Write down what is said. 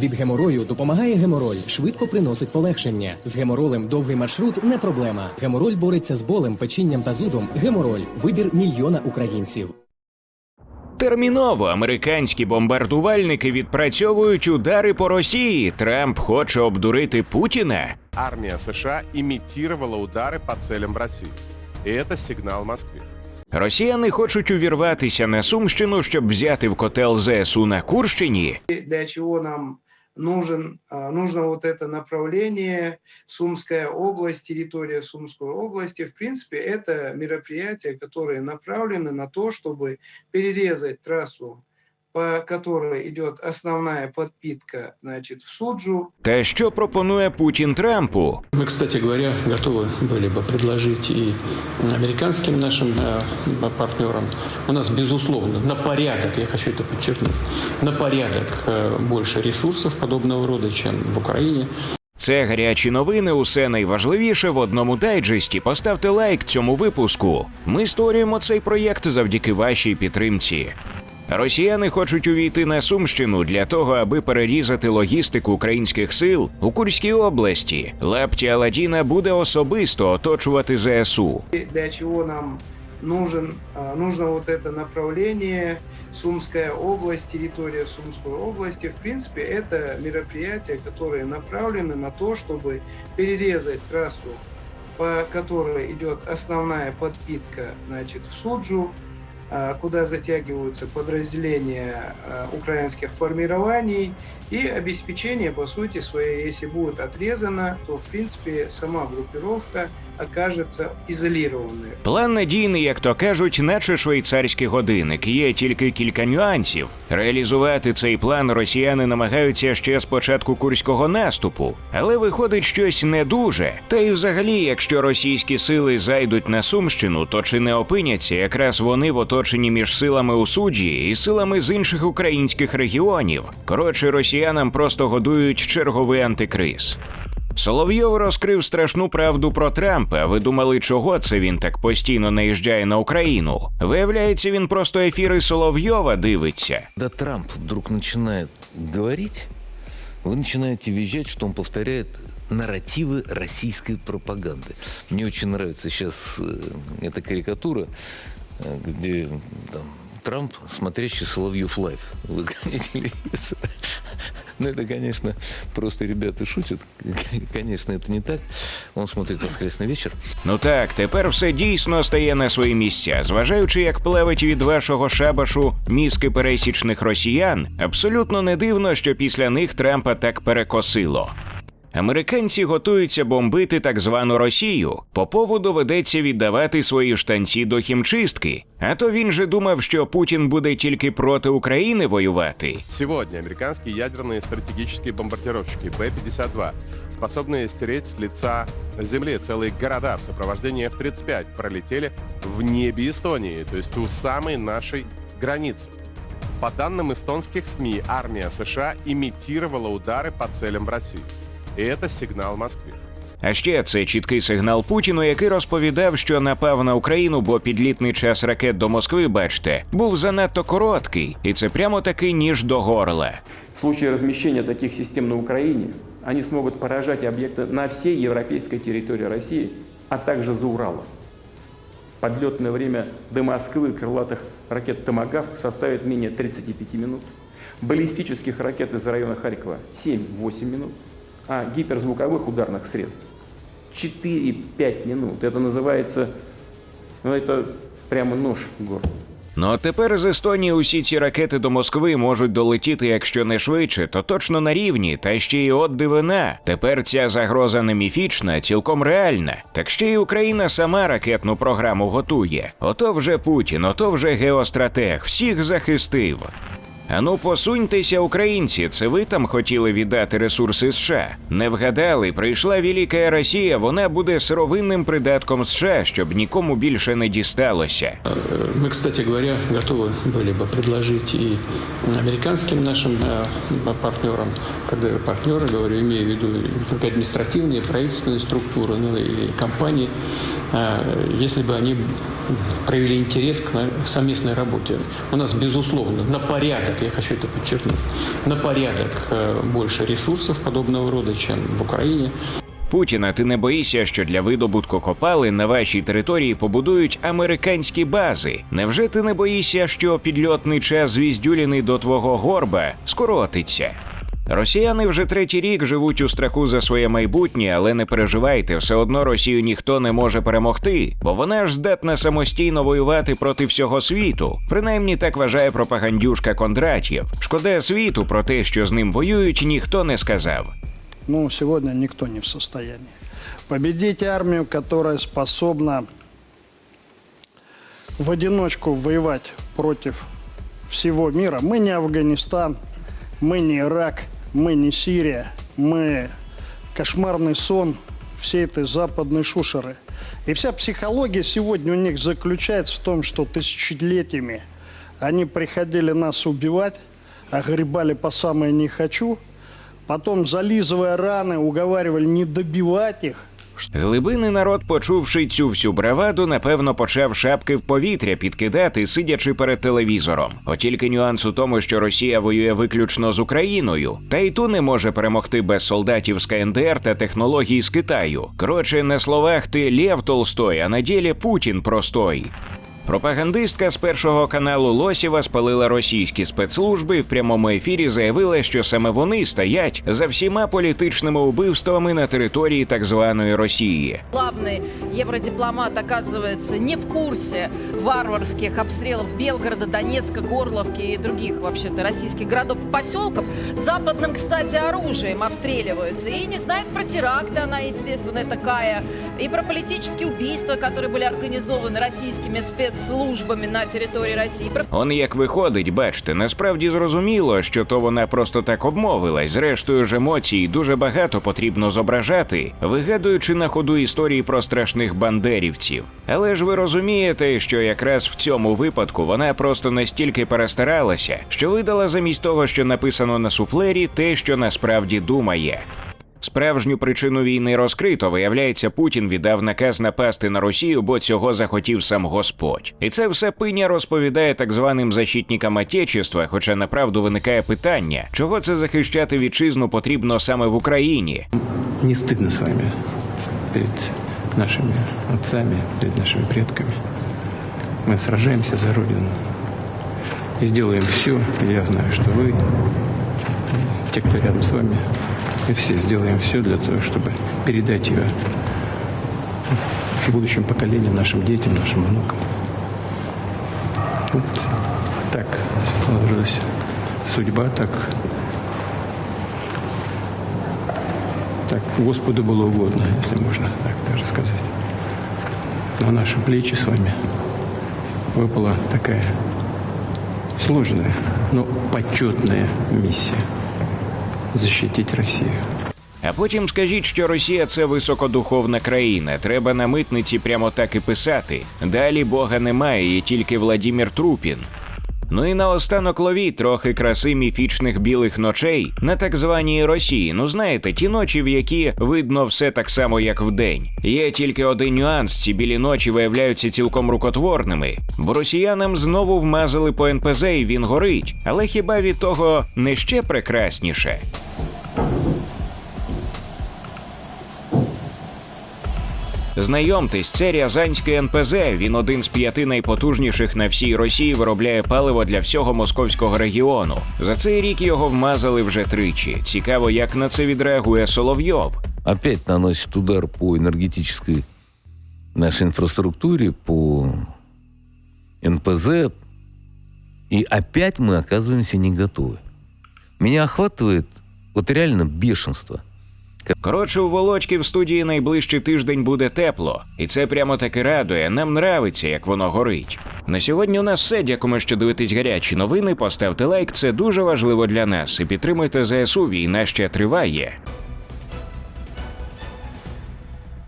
Від геморою допомагає гемороль, швидко приносить полегшення. З геморолем довгий маршрут не проблема. Гемороль бореться з болем, печінням та зудом. Гемороль вибір мільйона українців. Терміново американські бомбардувальники відпрацьовують удари по Росії. Трамп хоче обдурити Путіна. Армия США имитировала удары по целям в России. И это сигнал Москве. Росіяни хочуть увірватися на Сумщину, щоб взяти в котел ЗСУ на Курщині. для чего нам нужен, а, нужно вот это направление Сумская область, территория Сумской области. В принципе, это мероприятия, которые направлены на то, чтобы перерезать трассу, по которой идет основная подпитка значит, в Суджу, Та що пропонує Путін Трампу? Мы, кстати говоря, готовы были бы предложить и американским нашим э, партнерам. У нас, безусловно, на порядок, я хочу это подчеркнуть, на порядок э, больше ресурсов подобного рода, чем в Украине. Це гарячі новини. Усе найважливіше в одному дайджесті. Поставте лайк цьому випуску. Ми створюємо цей проєкт завдяки вашій підтримці. Росіяни хочуть увійти на Сумщину для того, аби перерізати логістику українських сил у Курській області. Лапті Аладдіна буде особисто оточувати ЗСУ. И для чего нам нужен, а, нужно вот это направление Сумская область, территория Сумской области. В принципе, это мероприятия, которые направлены на то, чтобы перерезать трассу, по которой идет основная подпитка значит, в Суджу, а, Куда затягиваются подразделения а, украинских формирований и обеспечение, по сути своей, если будет отрезано, то, в принципе, сама группировка окажется изолированной. План надійний, як то кажуть, наче швейцарський годинник. Є тільки кілька нюансів. Реалізувати цей план росіяни намагаються ще з початку курського наступу, але виходить щось не дуже. Та й взагалі, якщо російські сили зайдуть на Сумщину, то чи не опиняться якраз вони в оточенні між силами у суджі і силами з інших українських регіонів? Коротше, росіянам просто годують черговий антикриз. Соловйов розкрив страшну правду про Трампа. Ви думали, чого це він так постійно наїжджає на Україну? Виявляється, він просто ефіри Соловйова дивиться. Когда Трамп вдруг начинает говорить, вы начинаете визжать, что он повторяет нарративы российской пропаганды. Мне очень нравится сейчас э, эта карикатура, э, где там, Трамп, смотрящий Соловьев лайф. Вы видели? Ну, это, конечно, просто ребята шутят. Конечно, это не так. Он смотрит «Воскресный вечер». Ну так, тепер все дійсно стає на свої місця. Зважаючи, як плавить від вашого шабашу мізки пересічних росіян, абсолютно не дивно, що після них Трампа так перекосило. Американці готуються бомбити так звану Росію. Попову доведеться віддавати свої штанці до хімчистки. А то він же думав, що Путін буде тільки проти України воювати. Сегодня американские ядерные стратегические бомбардировщики Б-52, способные стереть с лица земли целые города в сопровождении F-35, пролетели в небе Эстонии, то есть у самой нашей границы. По данным эстонских СМИ, армия США имитировала удары по целям в России. И это сигнал Москве. А ще це чіткий сигнал Путіну, який розповідав, що напав на Україну, бо підлітний час ракет до Москви, бачте, був занадто короткий, і це прямо таки ніж до горла. В случае размещения таких систем на Украине, они смогут поражать объекты на всей европейской территории России, а также за Уралом. Подлетное время до Москвы крылатых ракет «Томагавк» составит менее 35 минут, баллистических ракет из района Харькова 7-8 минут, а гиперзвуковых ударных средств 4-5 минут. Это называется, ну это прямо нож в горло. Ну а тепер з Естонії усі ці ракети до Москви можуть долетіти, якщо не швидше, то точно на рівні, та ще й от дивина. Тепер ця загроза не міфічна, цілком реальна. Так ще й Україна сама ракетну програму готує. Ото вже Путін, ото вже геостратег, всіх захистив. Ану, посуньтеся, українці, це ви там хотіли віддати ресурси США? Не вгадали, прийшла Велика Росія, вона буде сировинним придатком США, щоб нікому більше не дісталося. Э, Мы, кстати говоря, готовы были бы предложить и американским нашим э, партнерам, когда я партнеры, говорю, имею в виду не только административные, правительственные структуры, но и компании, э, если бы они проявили интерес к на- совместной работе. У нас, безусловно, на порядок, я хочу это подчеркнуть, на порядок э, больше ресурсов подобного рода, чем в Украине. Путіна, ти не боїшся, що для видобутку копали на вашій території побудують американські бази? Невже ти не боїшся, що підльотний час звіздюліний до твого горба скоротиться? Росіяни вже третій рік живуть у страху за своє майбутнє, але не переживайте, все одно Росію ніхто не може перемогти, бо вона ж здатна самостійно воювати проти всього світу. Принаймні так вважає пропагандюшка Кондратєв. Шкода світу про те, що з ним воюють, ніхто не сказав. Ну, сегодня никто не в состоянии. Победить армию, которая способна в одиночку воевать против всего мира. Мы не Афганистан, мы не Ирак, мы не Сирия, мы кошмарный сон всей этой западной шушеры. И вся психология сегодня у них заключается в том, что тысячелетиями они приходили нас убивать, огребали по самое «не хочу», Потом, зализывая раны, уговаривали не добивать их. Глибинний народ, почувши цю всю браваду, напевно почав шапки в повітря підкидати, сидячи перед телевізором. От тільки нюанс у тому, що Росія воює виключно з Україною, та й ту не може перемогти без солдатів з КНДР та технологій з Китаю. Коротше, на словах ти Лев Толстой, а на ділі Путін простой. Пропагандистка з першого каналу Лосєва спалила російські спецслужби і в прямому ефірі заявила, що саме вони стоять за всіма політичними убивствами на території так званої Росії. Главный евродипломат, оказывается, не в курсе варварских обстрелов Белгорода, Донецка, Горловки и других, вообще-то, российских городов и поселков. Западным, кстати, оружием обстреливаются. И не знает про теракты она, естественно, такая. И про политические убийства, которые были организованы российскими спецслужбами на территории России. Про Он як виходить, бачите, насправді зрозуміло, що то вона просто так обмовилась. Зрештою ж емоцій дуже багато потрібно зображати, вигадуючи на ходу історії про страшних бандерівців. Але ж ви розумієте, що якраз в цьому випадку вона просто настільки перестаралася, що видала замість того, що написано на суфлері, те, що насправді думає. Справжню причину війни розкрито. Виявляється, Путін віддав наказ напасти на Росію, бо цього захотів сам Господь. І це все пиня розповідає так званим защитникам Отечества, хоча направду виникає питання, чого це захищати вітчизну потрібно саме в Україні. Не стыдно с вами перед нашими отцами, перед нашими предками. Мы сражаемся за Родину. И сделаем все, я знаю, что вы, те, кто рядом с вами, Мы все сделаем все для того, чтобы передать ее будущим поколениям, нашим детям, нашим внукам. Вот так сложилась судьба, так Так Господу было угодно, если можно так даже сказать. На наши плечи с вами выпала такая сложная, но почетная миссия – защитить Россию. А потім скажіть, що Росія це високодуховна країна. Треба на митниці прямо так і писати. Далі Бога немає, і тільки Владімір Трупін. Ну і наостанок ловіть трохи краси міфічних білих ночей на так званій Росії. Ну знаєте, ті ночі, в які видно все так само, як вдень. Є тільки один нюанс: ці білі ночі виявляються цілком рукотворними, бо росіянам знову вмазали по НПЗ і він горить. Але хіба від того не ще прекрасніше? Знайомтесь, це Рязанський НПЗ. Він один з п'яти найпотужніших на всій Росії виробляє паливо для всього московського регіону. За цей рік його вмазали вже тричі. Цікаво, як на це відреагує Соловйов. Опять наносит удар по энергетической нашей инфраструктуре, по НПЗ. И опять мы оказываемся не готовы. Меня охватывает вот реально бешенство. Коротше, у Володьки в студії найближчий тиждень буде тепло, і це прямо таки радує. Нам нравиться, як воно горить. На сьогодні у нас все. Дякуємо, що дивитесь гарячі новини. Поставте лайк, це дуже важливо для нас. І підтримуйте ЗСУ. Війна ще триває.